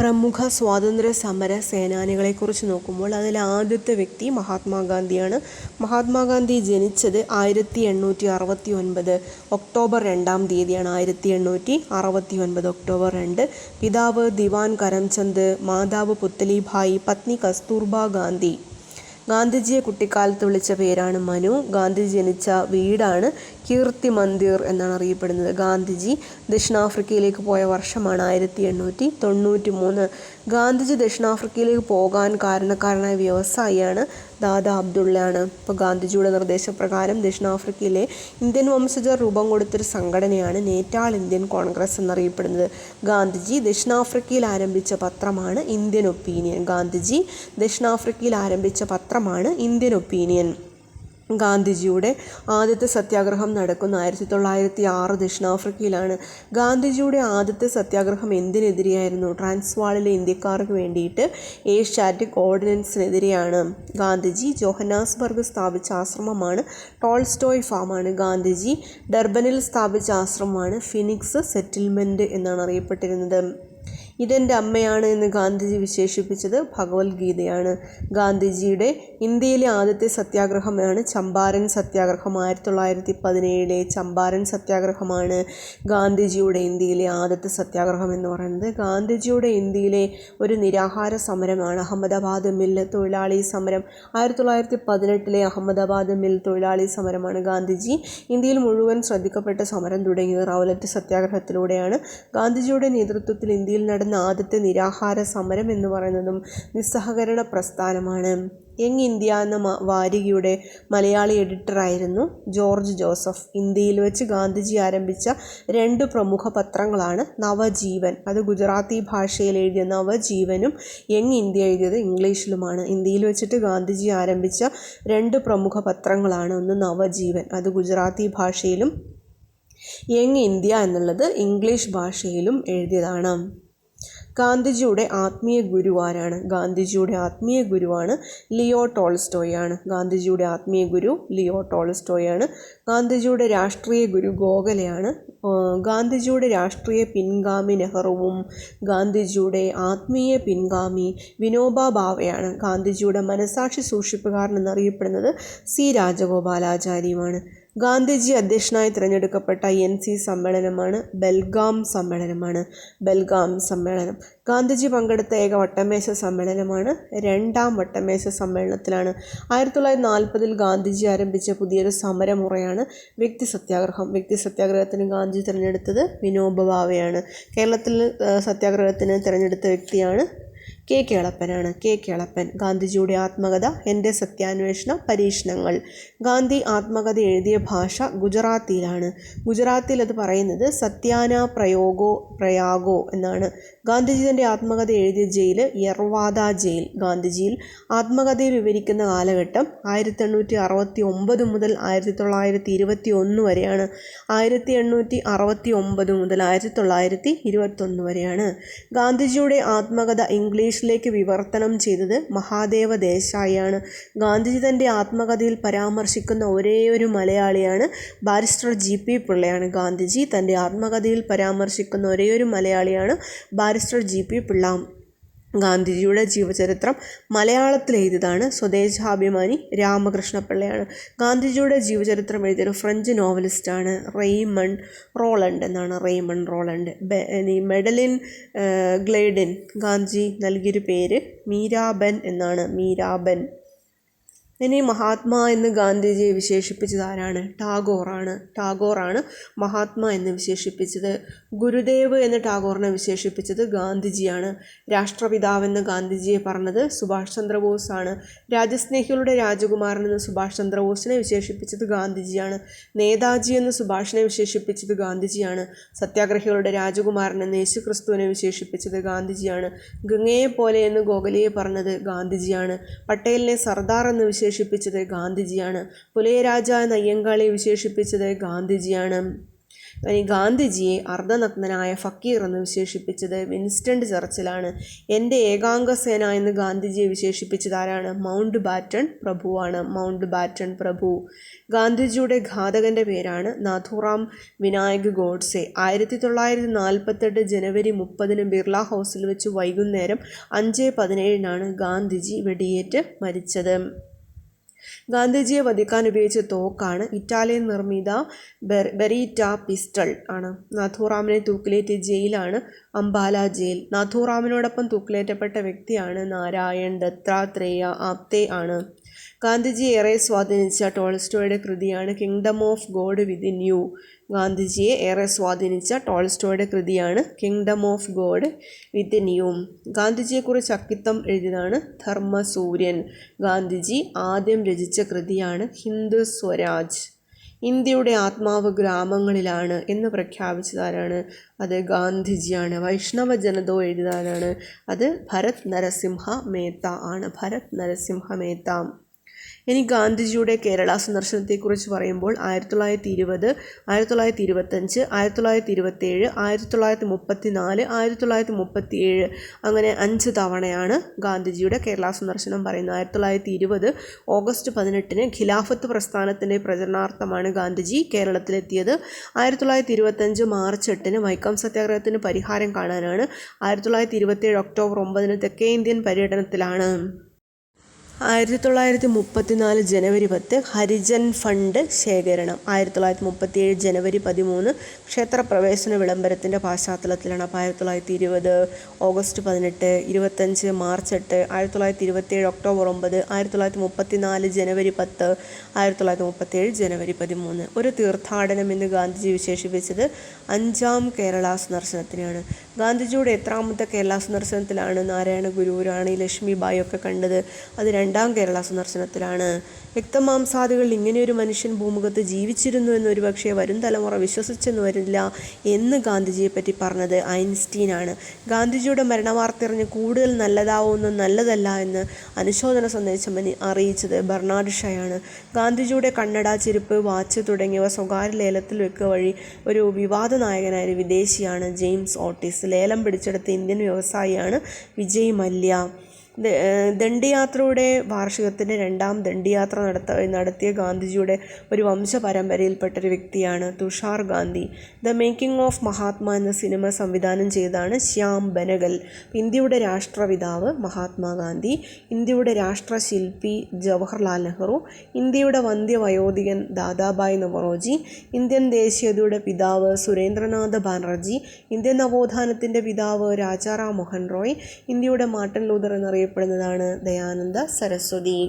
പ്രമുഖ സ്വാതന്ത്ര്യ സമര സേനാനികളെക്കുറിച്ച് നോക്കുമ്പോൾ അതിൽ ആദ്യത്തെ വ്യക്തി മഹാത്മാഗാന്ധിയാണ്. മഹാത്മാഗാന്ധി ജനിച്ചത് ആയിരത്തി എണ്ണൂറ്റി അറുപത്തി ഒൻപത് ഒക്ടോബർ രണ്ടാം തീയതിയാണ്. ആയിരത്തി എണ്ണൂറ്റി അറുപത്തി ഒൻപത് ഒക്ടോബർ രണ്ട്. പിതാവ് ദിവാൻ കരംചന്ദ് മാതാവ് പുത്തലിഭായി പത്നി കസ്തൂർബ ഗാന്ധി. ഗാന്ധിജിയെ കുട്ടിക്കാലത്ത് വിളിച്ച പേരാണ് മനു. ഗാന്ധിജി ജനിച്ച വീടാണ് കീർത്തി മന്ദിർ എന്നാണ് അറിയപ്പെടുന്നത്. ഗാന്ധിജി ദക്ഷിണാഫ്രിക്കയിലേക്ക് പോയ വർഷമാണ് ആയിരത്തി എണ്ണൂറ്റി തൊണ്ണൂറ്റി മൂന്ന് ഗാന്ധിജി ദക്ഷിണാഫ്രിക്കയിലേക്ക് പോകാൻ കാരണക്കാരനായ വ്യവസായിയാണ് ദാദാ അബ്ദുള്ളയാണ്. ഇപ്പോൾ ഗാന്ധിജിയുടെ നിർദ്ദേശപ്രകാരം ദക്ഷിണാഫ്രിക്കയിലെ ഇന്ത്യൻ വംശജർ രൂപം കൊടുത്തൊരു സംഘടനയാണ് നേറ്റാൾ ഇന്ത്യൻ കോൺഗ്രസ് എന്നറിയപ്പെടുന്നത്. ഗാന്ധിജി ദക്ഷിണാഫ്രിക്കയിൽ ആരംഭിച്ച പത്രമാണ് ഇന്ത്യൻ ഒപ്പീനിയൻ. ഗാന്ധിജി ദക്ഷിണാഫ്രിക്കയിൽ ആരംഭിച്ച പത്രമാണ് ഇന്ത്യൻ ഒപ്പീനിയൻ. ഗാന്ധിജിയുടെ ആദ്യത്തെ സത്യാഗ്രഹം നടക്കുന്ന ആയിരത്തി തൊള്ളായിരത്തി ആറ് ദക്ഷിണാഫ്രിക്കയിലാണ്. ഗാന്ധിജിയുടെ ആദ്യത്തെ സത്യാഗ്രഹം എന്തിനെതിരെയായിരുന്നു? ട്രാൻസ്വാളിലെ ഇന്ത്യക്കാർക്ക് വേണ്ടിയിട്ട് ഏഷ്യാറ്റിക് ഓർഡിനൻസിനെതിരെയാണ് ഗാന്ധിജി ജോഹന്നാസ്ബർഗ് സ്ഥാപിച്ച ആശ്രമമാണ് ടോൾസ്റ്റോയ് ഫാമാണ്. ഗാന്ധിജി ഡർബനിൽ സ്ഥാപിച്ച ആശ്രമമാണ് ഫിനിക്സ് സെറ്റിൽമെന്റ് എന്നാണ് അറിയപ്പെട്ടിരുന്നത്. ഇതെന്റെ അമ്മയാണ് എന്ന് ഗാന്ധിജി വിശേഷിപ്പിച്ചത് ഭഗവത്ഗീതയാണ്. ഗാന്ധിജിയുടെ ഇന്ത്യയിലെ ആദ്യത്തെ സത്യാഗ്രഹമാണ് ചമ്പാരൻ സത്യാഗ്രഹം. ആയിരത്തി തൊള്ളായിരത്തി പതിനേഴിലെ ചമ്പാരൻ സത്യാഗ്രഹമാണ് ഗാന്ധിജിയുടെ ഇന്ത്യയിലെ ആദ്യത്തെ സത്യാഗ്രഹം എന്ന് പറയുന്നത്. ഗാന്ധിജിയുടെ ഇന്ത്യയിലെ ഒരു നിരാഹാര സമരമാണ് അഹമ്മദാബാദ് മില്ല് തൊഴിലാളി സമരം. ആയിരത്തി തൊള്ളായിരത്തി പതിനെട്ടിലെ അഹമ്മദാബാദ് മിൽ തൊഴിലാളി സമരമാണ് ഗാന്ധിജി ഇന്ത്യയിൽ മുഴുവൻ ശ്രദ്ധിക്കപ്പെട്ട സമരം തുടങ്ങിയത്. റൗലറ്റ് സത്യാഗ്രഹത്തിലൂടെയാണ്. ഗാന്ധിജിയുടെ നേതൃത്വത്തിൽ ഇന്ത്യയിൽ നടന്ന ആദ്യത്തെ നിരാഹാര സമരം എന്ന് പറയുന്നതും നിസ്സഹകരണ പ്രസ്ഥാനമാണ്. യങ് ഇന്ത്യ എന്ന വാരികയുടെ മലയാളി എഡിറ്ററായിരുന്നു ജോർജ് ജോസഫ്. ഇന്ത്യയിൽ വെച്ച് ഗാന്ധിജി ആരംഭിച്ച രണ്ട് പ്രമുഖ പത്രങ്ങളാണ് നവജീവൻ. അത് ഗുജറാത്തി ഭാഷയിൽ എഴുതിയ നവജീവനും യങ് ഇന്ത്യ എഴുതിയത് ഇംഗ്ലീഷിലുമാണ്. ഇന്ത്യയിൽ വെച്ചിട്ട് ഗാന്ധിജി ആരംഭിച്ച രണ്ട് പ്രമുഖ പത്രങ്ങളാണ് ഒന്ന് നവജീവൻ അത് ഗുജറാത്തി ഭാഷയിലും യങ് ഇന്ത്യ എന്നുള്ളത് ഇംഗ്ലീഷ് ഭാഷയിലും എഴുതിയതാണ്. ഗാന്ധിജിയുടെ ആത്മീയ ഗുരുവാരാണ്. ഗാന്ധിജിയുടെ ആത്മീയ ഗുരുവാണ് ലിയോ ടോൾസ്റ്റോയാണ്. ഗാന്ധിജിയുടെ ആത്മീയ ഗുരു ലിയോ ടോൾസ്റ്റോയാണ്. ഗാന്ധിജിയുടെ രാഷ്ട്രീയ ഗുരു ഗോഖലെയാണ്. ഗാന്ധിജിയുടെ രാഷ്ട്രീയ പിൻഗാമി നെഹ്റുവും ഗാന്ധിജിയുടെ ആത്മീയ പിൻഗാമി വിനോബ ഭാവെയാണ് ഗാന്ധിജിയുടെ മനസാക്ഷി സൂക്ഷിപ്പുകാരൻ എന്നറിയപ്പെടുന്നത് സി രാജഗോപാലാചാരിയുമാണ് ഗാന്ധിജി അധ്യക്ഷനായി തിരഞ്ഞെടുക്കപ്പെട്ട എൻ സി സമ്മേളനമാണ് ബെൽഗാം സമ്മേളനമാണ്. ബെൽഗാം സമ്മേളനം. ഗാന്ധിജി പങ്കെടുത്ത ഏക വട്ടമേശ സമ്മേളനമാണ് രണ്ടാം വട്ടമേശ സമ്മേളനത്തിലാണ്. ആയിരത്തി തൊള്ളായിരത്തി നാൽപ്പതിൽ ഗാന്ധിജി ആരംഭിച്ച പുതിയൊരു സമരമുറയാണ് വ്യക്തി സത്യാഗ്രഹം. വ്യക്തി സത്യാഗ്രഹത്തിന് ഗാന്ധിജി തിരഞ്ഞെടുത്തത് വിനോബ ഭാവയാണ് കേരളത്തിൽ സത്യാഗ്രഹത്തിന് തിരഞ്ഞെടുത്ത വ്യക്തിയാണ് കെ കേളപ്പനാണ്. കെ കേളപ്പൻ ഗാന്ധിജിയുടെ ആത്മകഥ എന്റെ സത്യാന്വേഷണ പരീക്ഷണങ്ങൾ. ഗാന്ധി ആത്മകഥ എഴുതിയ ഭാഷ ഗുജറാത്തിയിലാണ്. ഗുജറാത്തിൽ അത് പറയുന്നത് സത്യാന പ്രയോഗോ പ്രയാഗോ എന്നാണ്. ഗാന്ധിജി തന്റെ ആത്മകഥ എഴുതിയ ജയിൽ യർവാദ ജയിൽ ഗാന്ധിജിയിൽ. ആത്മകഥയിൽ വിവരിക്കുന്ന കാലഘട്ടം ആയിരത്തി എണ്ണൂറ്റി അറുപത്തി ഒമ്പത് മുതൽ ആയിരത്തി തൊള്ളായിരത്തി ഇരുപത്തി ഒന്ന് വരെയാണ്. ആയിരത്തി എണ്ണൂറ്റി അറുപത്തി ഒമ്പത് മുതൽ ആയിരത്തി തൊള്ളായിരത്തി ഇരുപത്തൊന്ന് വരെയാണ്. ഗാന്ധിജിയുടെ ആത്മകഥ ഇംഗ്ലീഷിലേക്ക് വിവർത്തനം ചെയ്തത് മഹാദേവ ദേശായിയാണ്. ഗാന്ധിജി തന്റെ ആത്മകഥയിൽ പരാമർശിക്കുന്ന ഒരേ ഒരു മലയാളിയാണ് ബാരിസ്റ്റർ ജി പി പിള്ളയാണ്. ഗാന്ധിജി തന്റെ ആത്മകഥയിൽ പരാമർശിക്കുന്ന ഒരേ ഒരു മലയാളിയാണ് ബാരിസ്റ്റർ ജി പി പിള്ള. ഗാന്ധിജിയുടെ ജീവചരിത്രം മലയാളത്തിൽ എഴുതിയതാണ്. സ്വദേശാഭിമാനി രാമകൃഷ്ണപിള്ളയാണ്. ഗാന്ധിജിയുടെ ജീവചരിത്രം എഴുതിയൊരു ഫ്രഞ്ച് നോവലിസ്റ്റാണ് റെയ്മൺ റോളണ്ട് എന്നാണ് റെയ്മൺ റോളണ്ട്. മെഡലിൻ ഗ്ലേഡിൻ ഗാന്ധിജി നൽകിയൊരു പേര് മീരാബൻ എന്നാണ്. മീരാബൻ. ഇനി മഹാത്മാ എന്ന് ഗാന്ധിജിയെ വിശേഷിപ്പിച്ചത് ആരാണ്? ടാഗോറാണ്. ടാഗോറാണ് മഹാത്മാ എന്ന് വിശേഷിപ്പിച്ചത്. ഗുരുദേവ് എന്ന് ടാഗോറിനെ വിശേഷിപ്പിച്ചത് ഗാന്ധിജിയാണ്. രാഷ്ട്രപിതാവെന്ന് ഗാന്ധിജിയെ പറഞ്ഞത് സുഭാഷ് ചന്ദ്രബോസാണ്. ആണ് രാജ്യസ്നേഹികളുടെ രാജകുമാരൻ എന്ന് സുഭാഷ് ചന്ദ്രബോസിനെ വിശേഷിപ്പിച്ചത് ഗാന്ധിജിയാണ്. നേതാജി എന്ന് സുഭാഷിനെ വിശേഷിപ്പിച്ചത് ഗാന്ധിജിയാണ്. സത്യാഗ്രഹികളുടെ രാജകുമാരൻ എന്ന് യേശു ക്രിസ്തുവിനെ വിശേഷിപ്പിച്ചത് ഗാന്ധിജിയാണ്. ഗംഗയെ പോലെ എന്ന് ഗോഖലയെ പറഞ്ഞത് ഗാന്ധിജിയാണ്. പട്ടേലിനെ സർദാർ എന്ന് വിശേഷിപ്പിച്ചത് ഗാന്ധിജിയാണ്. പുലയരാജ എന്ന അയ്യങ്കാളിയെ വിശേഷിപ്പിച്ചത് ഗാന്ധിജിയാണ്. ഇനി ഗാന്ധിജിയെ അർദ്ധനഗ്നനായ ഫക്കീർ എന്ന് വിശേഷിപ്പിച്ചത് വിൻസ്റ്റൺ ചർച്ചിലാണ്. എന്റെ ഏകാംഗ സേന എന്ന് ഗാന്ധിജിയെ വിശേഷിപ്പിച്ചത് ആരാണ്? മൗണ്ട് ബാറ്റൺ പ്രഭുവാണ്. മൗണ്ട് ബാറ്റൺ പ്രഭു. ഗാന്ധിജിയുടെ ഘാതകന്റെ പേരാണ് നാഥുറാം വിനായക് ഗോഡ്സെ. ആയിരത്തി തൊള്ളായിരത്തി നാൽപ്പത്തെട്ട് ജനുവരി മുപ്പതിന് ബിർള ഹൗസിൽ വെച്ച് വൈകുന്നേരം അഞ്ച് പതിനേഴിനാണ് ഗാന്ധിജി വെടിയേറ്റ് മരിച്ചത്. ഗാന്ധിജിയെ വധിക്കാൻ ഉപയോഗിച്ച തോക്കാണ് ഇറ്റാലിയൻ നിർമ്മിത ബെറീറ്റ പിസ്റ്റൾ ആണ്. നാഥുറാമിനെ തൂക്കിലേറ്റിയ ജയിലാണ് അംബാല ജയിൽ. നാഥുറാമിനോടൊപ്പം തൂക്കിലേറ്റപ്പെട്ട വ്യക്തിയാണ് നാരായൺ ദത്താത്രേയ ആപ്തേ ആണ്. ഗാന്ധിജിയെ ഏറെ സ്വാധീനിച്ച ടോൾസ്റ്റോയുടെ കൃതിയാണ് kingdom of God within you ഗാന്ധിജിയെ ഏറെ സ്വാധീനിച്ച ടോൾസ്റ്റോയുടെ കൃതിയാണ് kingdom of God within you ഗാന്ധിജിയെക്കുറിച്ച് Akkitham എഴുതിയതാണ് ധർമ്മസൂര്യൻ. ഗാന്ധിജി ആദ്യം രചിച്ച കൃതിയാണ് ഹിന്ദു സ്വരാജ്. ഇന്ത്യയുടെ ആത്മാവ് ഗ്രാമങ്ങളിലാണ് എന്ന് പ്രഖ്യാപിച്ചതാരാണ്? അത് ഗാന്ധിജിയാണ്. വൈഷ്ണവ ജനതോ എഴുതിയതാരാണ്? അത് ഭരത് നരസിംഹ മേത്ത ആണ്. ഭരത് നരസിംഹ മേത്ത. ഇനി ഗാന്ധിജിയുടെ കേരള സന്ദർശനത്തെക്കുറിച്ച് പറയുമ്പോൾ ആയിരത്തി തൊള്ളായിരത്തി ഇരുപത് ആയിരത്തി തൊള്ളായിരത്തി ഇരുപത്തഞ്ച് ആയിരത്തി തൊള്ളായിരത്തി ഇരുപത്തേഴ് ആയിരത്തി തൊള്ളായിരത്തി മുപ്പത്തി നാല് ആയിരത്തി തൊള്ളായിരത്തി മുപ്പത്തി ഏഴ് അങ്ങനെ അഞ്ച് തവണയാണ് ഗാന്ധിജിയുടെ കേരള സന്ദർശനം പറയുന്നത്. ആയിരത്തി തൊള്ളായിരത്തി ഇരുപത് ഓഗസ്റ്റ് പതിനെട്ടിന് ഖിലാഫത്ത് പ്രസ്ഥാനത്തിന്റെ പ്രചരണാർത്ഥമാണ് ഗാന്ധിജി കേരളത്തിലെത്തിയത്. ആയിരത്തി തൊള്ളായിരത്തി ഇരുപത്തഞ്ച് മാർച്ച് എട്ടിന് വൈക്കം സത്യാഗ്രഹത്തിന് പരിഹാരം കാണാനാണ്. ആയിരത്തി തൊള്ളായിരത്തി ഇരുപത്തേഴ് ഒക്ടോബർ ഒമ്പതിന് തെക്കേ ഇന്ത്യൻ പര്യടനത്തിലാണ്. ആയിരത്തി തൊള്ളായിരത്തി മുപ്പത്തിനാല് ജനുവരി പത്ത് ഹരിജൻ ഫണ്ട് ശേഖരണം. ആയിരത്തി തൊള്ളായിരത്തി മുപ്പത്തിയേഴ് ജനുവരി പതിമൂന്ന് ക്ഷേത്രപ്രവേശന വിളംബരത്തിന്റെ പശ്ചാത്തലത്തിലാണ് അപ്പോൾ ആയിരത്തി തൊള്ളായിരത്തി ഇരുപത് ഓഗസ്റ്റ് പതിനെട്ട് ഇരുപത്തഞ്ച് മാർച്ച് എട്ട് ആയിരത്തി തൊള്ളായിരത്തി ഇരുപത്തിയേഴ് ഒക്ടോബർ ഒമ്പത് ആയിരത്തി തൊള്ളായിരത്തി മുപ്പത്തിനാല് ജനുവരി പത്ത് ആയിരത്തി തൊള്ളായിരത്തി മുപ്പത്തിയേഴ് ജനുവരി പതിമൂന്ന്. ഒരു തീർത്ഥാടനം എന്ന് ഗാന്ധിജി വിശേഷിപ്പിച്ചത് അഞ്ചാം കേരള സന്ദർശനത്തിനാണ്. ഗാന്ധിജിയുടെ എത്രാമത്തെ കേരള സന്ദർശനത്തിലാണ് നാരായണ ഗുരു റാണി ലക്ഷ്മിബായി ഒക്കെ കണ്ടത്. അത് രണ്ടാം കേരള സന്ദർശനത്തിലാണ്. രക്തമാംസാദികൾ ഇങ്ങനെയൊരു മനുഷ്യൻ ഭൂമുഖത്ത് ജീവിച്ചിരുന്നു എന്ന് ഒരുപക്ഷെ വരും തലമുറ വിശ്വസിച്ചെന്ന് വരില്ല എന്ന് ഗാന്ധിജിയെ പറ്റി പറഞ്ഞത് ഐൻസ്റ്റീനാണ്. ഗാന്ധിജിയുടെ മരണവാർത്ത അറിഞ്ഞ് കൂടുതൽ നല്ലതാവുമെന്ന് നല്ലതല്ല എന്ന് അനുശോചന സന്ദേശം അറിയിച്ചത് ബർണാഡ് ഷയാണ്. ഗാന്ധിജിയുടെ കണ്ണട ചെരുപ്പ് വാച്ച് തുടങ്ങിയവ സ്വകാര്യ ലേലത്തിൽ വെക്കുക വഴി ഒരു വിവാദ നായകനായ വിദേശിയാണ് ജെയിംസ് ഓട്ടീസ്. ലേലം പിടിച്ചെടുത്ത ഇന്ത്യൻ വ്യവസായിയാണ് വിജയ് മല്യ. ദണ്ഡിയാത്രയുടെ വാർഷികത്തിന്റെ രണ്ടാം ദണ്ഡിയാത്ര നടത്ത നടത്തിയ ഗാന്ധിജിയുടെ ഒരു വംശപരമ്പരയിൽപ്പെട്ട ഒരു വ്യക്തിയാണ് Tushar Gandhi. The making of Mahatma എന്ന സിനിമ സംവിധാനം ചെയ്താണ് ശ്യാം ബനഗൽ. ഇന്ത്യയുടെ രാഷ്ട്രപിതാവ് മഹാത്മാഗാന്ധി ഇന്ത്യയുടെ രാഷ്ട്രശില്പി ജവഹർലാൽ നെഹ്റു ഇന്ത്യയുടെ വന്ധ്യവയോധികൻ ദാദാബായ് നവറോജി ഇന്ത്യൻ ദേശീയതയുടെ പിതാവ് സുരേന്ദ്രനാഥ് ബാനർജി ഇന്ത്യൻ നവോത്ഥാനത്തിന്റെ പിതാവ് രാജാറാം മോഹൻ റോയ് ഇന്ത്യയുടെ മാർട്ടിൻ ലൂതർ എന്നറിയപ്പെടുന്നതാണ് ദയാനന്ദ സരസ്വതി.